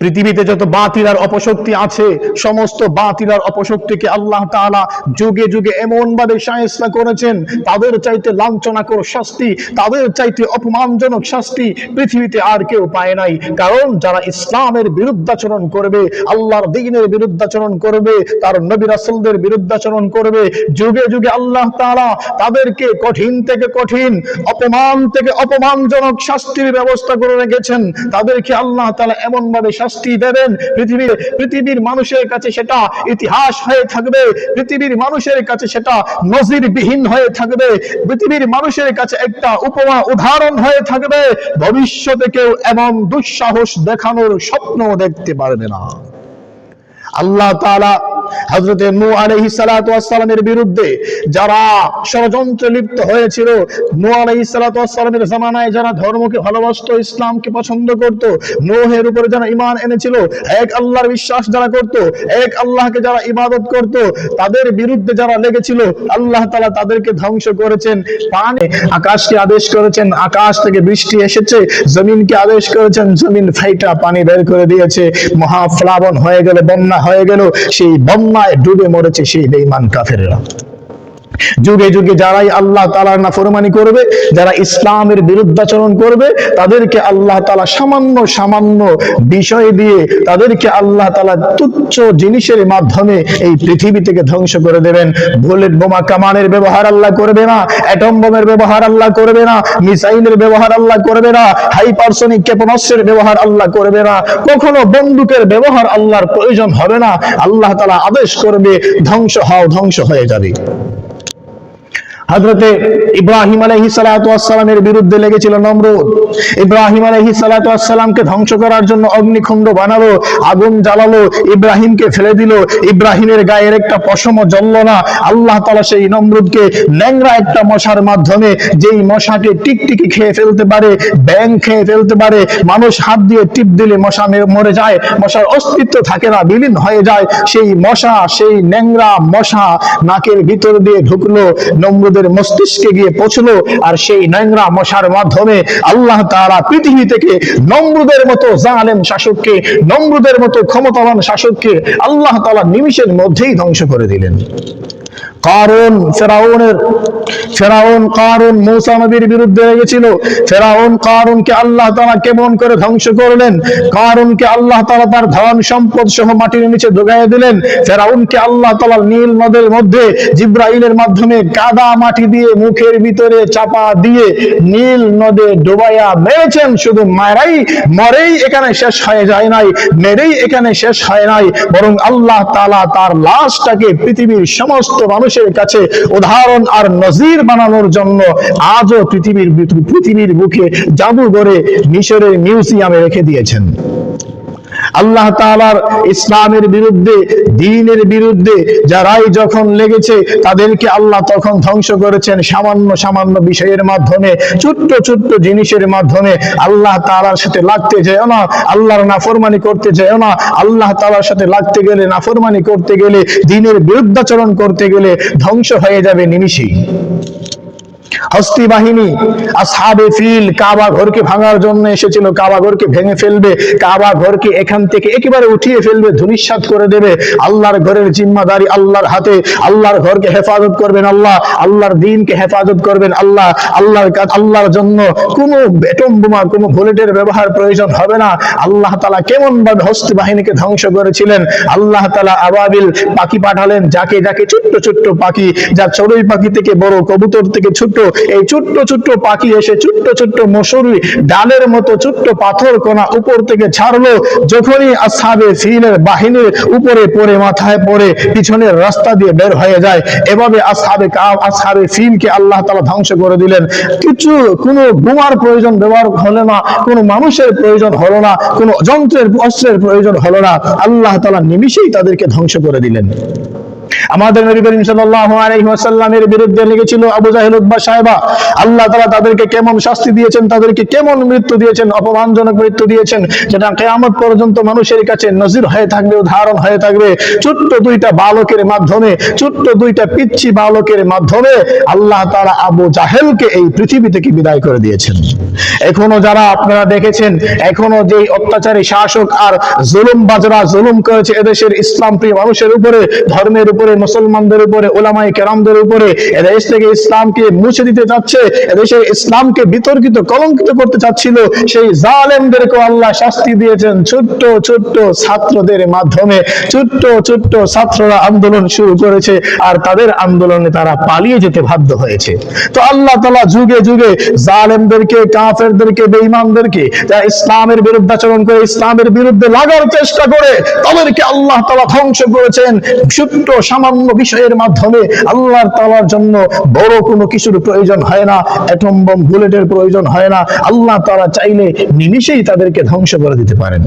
পৃথিবীতে যত বাতিল আর অপশক্তি আছে, সমস্ত বাতিল আর অপশক্তিকে আল্লাহ তাআলা যুগে যুগে এমন ভাবে সায়স্তা করেছেন, তাদের চাইতে লাঞ্ছনাকর শাস্তি, তাদের চাইতে অপমানজনক শাস্তি পৃথিবীতে আর কেউ পায় নাই। কারণ যারা ইসলামের বিরুদ্ধাচরণ করবে, আল্লাহর দিনের বিরুদ্ধাচরণ করবে, তার নবী রাসূলদের বিরুদ্ধাচরণ করবে, যুগে যুগে আল্লাহ তাআলা তাদেরকে কঠিন থেকে কঠিন, অপমান থেকে অপমানজনক শাস্তির ব্যবস্থা করে রেখেছেন, তাদেরকে আল্লাহ তাআলা এমন ভাবে শাস্তি দেবেন। পৃথিবীর পৃথিবীর মানুষের কাছে সেটা ইতিহাস হয়ে থাকবে। পৃথিবীর মানুষের কাছে সেটা নজিরবিহীন হয়ে থাকবে। পৃথিবীর মানুষের কাছে একটা উপমা উদাহরণ হয়ে থাকবে। ভবিষ্যতে কেউ এমন দুঃসাহস দেখানোর স্বপ্ন দেখতে পারবে না। আল্লাহ তাআলা হযরতে নূহ আলাইহিস সালাতু ওয়াস সালামের বিরুদ্ধে যারা লিপ্ত হয়েছিল, নূহ আলাইহিস সালাতু ওয়াস সালামের জামানায় যারা ধর্মকে ভালোবাসতো, ইসলামকে পছন্দ করত, নূহের উপরে যারা ঈমান এনেছিল, এক আল্লাহর বিশ্বাস যারা করত, এক আল্লাহকে যারা ইবাদত করত, তাদের বিরুদ্ধে যারা লেগেছিল, আল্লাহ তাআলা তাদেরকে ধ্বংস করেছেন। পানে আকাশকে আদেশ করেছেন, আকাশ থেকে বৃষ্টি এসেছে, জমিনকে আদেশ করেছেন, জমিন ফাইটা পানি বের করে দিয়েছে। মহাফ্লাবন হয়ে গেল, বন্যা হয়ে গেল, সেই বন্যায় ডুবে মরেছে সেই বেঈমান কাফেররা। যুগে যুগে যারাই আল্লাহ তালার নাফরমানি করবে, যারা ইসলামের বিরুদ্ধাচরণ করবে, তাদেরকে আল্লাহ তালা সামান্য সামান্য বিষয় দিয়ে তাদেরকে আল্লাহ তালা তুচ্ছ জিনিসের মাধ্যমে এই পৃথিবী থেকে ধ্বংস করে দেবেন। বুলেট বোমা কামানের ব্যবহার আল্লাহ করবে না, অ্যাটম বোমের ব্যবহার আল্লাহ করবে না, মিসাইলের ব্যবহার আল্লাহ করবে না, হাইপারসনিক ক্ষেপণাস্ত্রের ব্যবহার আল্লাহ করবে না, কখনো বন্দুকের ব্যবহার আল্লাহর প্রয়োজন হবে না। আল্লাহ তালা আদেশ করবে, ধ্বংস হও, ধ্বংস হয়ে যাবে। হজরতে ইব্রাহিম আলহি সালাতামের বিরুদ্ধে লেগেছিল নমরুদ। ইব্রাহিম আলহি সালাতামকে ধ্বংস করার জন্য অগ্নিকুণ্ড বানালো, আগুন জ্বালালো, ইব্রাহিমকে ফেলে দিল। ইব্রাহিমের গায়ের একটা পশম জ্বলল না। আল্লাহ তালা সেই নমরুদকে ন্যাংরা একটা মশার মাধ্যমে যেই মশাকে টিকটিকি খেয়ে ফেলতে পারে ব্যাং খেয়ে ফেলতে পারে, মানুষ হাত দিয়ে টিপ দিলে মশা মরে যায়, মশার অস্তিত্ব থাকে না, বিলীন হয়ে যায়, সেই মশা, সেই ন্যাংরা মশা নাকের ভিতর দিয়ে ঢুকলো নমরুদের মস্তিষ্কে গিয়ে পৌঁছলো, আর সেই ন্যাংরা মশার মাধ্যমে আল্লাহ তারা পৃথিবী থেকে নমরুদের মতো জালেম শাসককে, নমরুদের মতো ক্ষমতাবান শাসককে আল্লাহ তালা নিমিষের মধ্যেই ধ্বংস করে দিলেন। কারণ ফেরাউনের, ফেরাউন কারণ মূসা নবীর বিরুদ্ধে লেগেছিল। ফেরাউন কারণকে আল্লাহ তাআলা কেমন করে ধ্বংস করলেন? কারণকে আল্লাহ তাআলা তার ধন সম্পদ সহ মাটির নিচে ঢুকাইয়া দিলেন। ফেরাউনকে আল্লাহ তাআলা নীল নদের মধ্যে জিব্রাইলের মাধ্যমে কাদা মাটি দিয়ে মুখের ভিতরে চাপা দিয়ে নীল নদে ডুবাইয়া মেরেছেন। শুধু মায়েরাই মরেই এখানে শেষ হয়ে যায় নাই, মেরেই এখানে শেষ হয় নাই। বরং আল্লাহ তালা তার লাশটাকে পৃথিবীর সমস্ত মানুষের কাছে উদাহরণ আর নজির বানানোর জন্য আজও পৃথিবীর পৃথিবীর বুকে জাদুঘরে মিশরের মিউজিয়ামে রেখে দিয়েছেন। আল্লাহ তাআলার ইসলামের বিরুদ্ধে দ্বীনের বিরুদ্ধে যারাই যখন লেগেছে, তাদেরকে আল্লাহ তখন ধ্বংস করেছেন সামান্য সামান্য বিষয়ের মাধ্যমে, ছোট্ট ছোট্ট জিনিসের মাধ্যমে। আল্লাহ তাআলার সাথে লাগতে যেও না, আল্লাহর নাফরমানি করতে যেও না। আল্লাহ তাআলার সাথে লাগতে গেলে, নাফরমানি করতে গেলে, দিনের বিরুদ্ধাচরণ করতে গেলে ধ্বংস হয়ে যাবে নিমিষেই। হস্তি বাহিনী আসহাবে ফিল কাবা ঘরকে ভাঙার জন্য এসেছিল। কাবা ঘরকে ভেঙে ফেলবে, কাবা ঘরকে এখান থেকে একেবারে উঠিয়ে ফেলবে, ধূলিসাৎ করে দেবে। আল্লাহর ঘরের জিম্মাদারি আল্লাহর হাতে, আল্লাহর ঘরকে হেফাজত করবেন আল্লাহ, আল্লাহর দিনকে হেফাজত করবেন আল্লাহ, আল্লাহর কাজ আল্লাহর জন্য কোনো বেটম বোমা, কোনো বুলেটের ব্যবহার প্রয়োজন হবে না। আল্লাহ তালা কেমন ভাবে হস্তি বাহিনীকে ধ্বংস করেছিলেন? আল্লাহ তালা আবাবিল পাখি পাঠালেন, যাকে যাকে ছোট্ট ছোট্ট পাখি যা চড়ুই পাখি থেকে বড়, কবুতর থেকে ছোট্ট এই ছোট্ট ছোট্ট পাখি এসে ছোট্ট ছোট্ট মশুরি ডালের মতো ছোট্ট পাথর কোনা উপর থেকে ছাড়লো, যখনই আসাবে ফিলের বাহিনীর উপরে পড়ে, মাথায় পড়ে, পিছনের রাস্তা দিয়ে বের হয়ে যায়। এভাবে আসাবে আসাবে ফিলকে আল্লাহ তালা ধ্বংস করে দিলেন। কিছু, কোনো বোমার প্রয়োজন ব্যবহার হলো না, কোনো মানুষের প্রয়োজন হলো না, কোনো যন্ত্রের, অস্ত্রের প্রয়োজন হলো না। আল্লাহ তালা নিমিষেই তাদেরকে ধ্বংস করে দিলেন। আমাদের নবী করিম সাল্লাল্লাহু আলাইহি ওয়াসাল্লামের বিরুদ্ধে লেগেছিল আবু জাহেল উতবা সাহেবা, আল্লাহ তাআলা তাদেরকে কেমন শাস্তি দিয়েছেন, তাদেরকে কেমন মৃত্যু দিয়েছেন, অপমানজনক মৃত্যু দিয়েছেন, যেটা কিয়ামত পর্যন্ত মানুষের কাছে নজির হয়ে থাকবে, উদাহরণ হয়ে থাকবে। ছোট্ট দুইটা বালকের মাধ্যমে, ছোট্ট দুইটা পিচ্ছি বালকের মাধ্যমে আল্লাহ তাআলা আবু জাহেলকে এই পৃথিবী থেকে বিদায় করে দিয়েছেন। এখনও যারা আপনারা দেখেছেন, এখনও যে অত্যাচারী শাসক আর জুলুম বাজরা জুলুম করেছে এদেশের ইসলাম প্রিয় মানুষের উপরে, ধর্মের উপরে মুসলমানদের উপরে ওলামাই কেরামদের উপরে, এদেশ থেকে ইসলামকে মুছে দিতে চাচ্ছে এদেশের ইসলামকে বিতর্কিত, কলঙ্কিত করতে চাচ্ছিল, সেই জালেমদেরকে আল্লাহ শাস্তি দিয়েছেন। ছোট্ট ছোট্ট ছাত্রদের মাধ্যমে, ছোট্ট ছোট্ট ছাত্ররা আন্দোলন শুরু করেছে আর তাদের আন্দোলনে তারা পালিয়ে যেতে বাধ্য হয়েছে। তো আল্লাহ তালা যুগে যুগে জালেমদেরকে, কাফেরদেরকে, বেঈমানদেরকে যারা ইসলামের বিরুদ্ধাচরণ করে, ইসলামের বিরুদ্ধে লাগার চেষ্টা করে, তাদেরকে আল্লাহ তালা ধ্বংস করেছেন। ছোট্ট সামান্য বিষয়ের মাধ্যমে আল্লাহর তালার জন্য বড় কোনো কিছুর প্রয়োজন হয় না অ্যাটম বম বুলেটের প্রয়োজন হয় না। আল্লাহ তারা চাইলে নিমিষেই তাদেরকে ধ্বংস করে দিতে পারেন।